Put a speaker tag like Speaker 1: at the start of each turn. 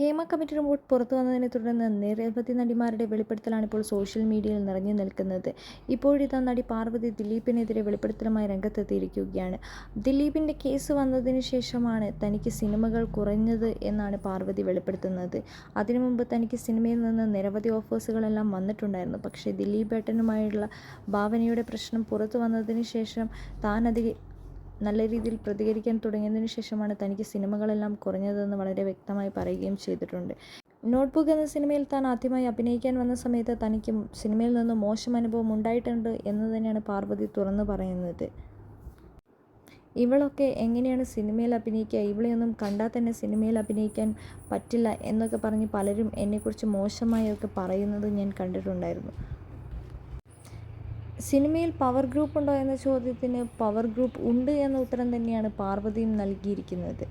Speaker 1: Hema committee report പുറത്തു വന്നതിനെ തുടർന്ന് നിരവധി നടിമാരുടെ വെളിപ്പെടുത്തലാണ് ഇപ്പോൾ സോഷ്യൽ മീഡിയയിൽ നിറഞ്ഞു നിൽക്കുന്നത്. ഇപ്പോഴിതാ നടി പാർവതി ദിലീപിനെതിരെ വെളിപ്പെടുത്തലുമായി രംഗത്തെത്തിയിരിക്കുകയാണ്. ദിലീപിന്റെ കേസ് വന്നതിന് ശേഷമാണ് തനിക്ക് സിനിമകൾ കുറഞ്ഞത് എന്നാണ് പാർവതി വെളിപ്പെടുത്തുന്നത്. അതിനു മുമ്പ് തനിക്ക് സിനിമയിൽ നിന്ന് നിരവധി ഓഫേഴ്സുകളെല്ലാം വന്നിട്ടുണ്ടായിരുന്നു. പക്ഷേ ദിലീപ് ഏട്ടനുമായുള്ള ഭാവനയുടെ പ്രശ്നം പുറത്തു വന്നതിന് ശേഷം താനത് നല്ല രീതിയിൽ പ്രതികരിക്കാൻ തുടങ്ങിയതിനു ശേഷമാണ് തനിക്ക് സിനിമകളെല്ലാം കുറഞ്ഞതെന്ന് വളരെ വ്യക്തമായി പറയുകയും ചെയ്തിട്ടുണ്ട്. നോട്ട്ബുക്ക് എന്ന സിനിമയിൽ താൻ ആദ്യമായി അഭിനയിക്കാൻ വന്ന സമയത്ത് തനിക്ക് സിനിമയിൽ നിന്ന് മോശം അനുഭവം ഉണ്ടായിട്ടുണ്ട് എന്ന് തന്നെയാണ് പാർവതി തുറന്നു പറയുന്നത്. ഇവളൊക്കെ എങ്ങനെയാണ് സിനിമയിൽ അഭിനയിക്കുക? ഇവളെയൊന്നും കണ്ടാൽ തന്നെ സിനിമയിൽ അഭിനയിക്കാൻ പറ്റില്ല എന്നൊക്കെ പറഞ്ഞ് പലരും എന്നെക്കുറിച്ച് മോശമായൊക്കെ പറയുന്നത് ഞാൻ കണ്ടിട്ടുണ്ടായിരുന്നു. സിനിമയിൽ പവർ ഗ്രൂപ്പ് ഉണ്ടോ എന്ന ചോദ്യത്തിന് പവർ ഗ്രൂപ്പ് ഉണ്ട് എന്ന ഉത്തരം തന്നെയാണ് പാർവതിയും നൽകിയിരിക്കുന്നത്.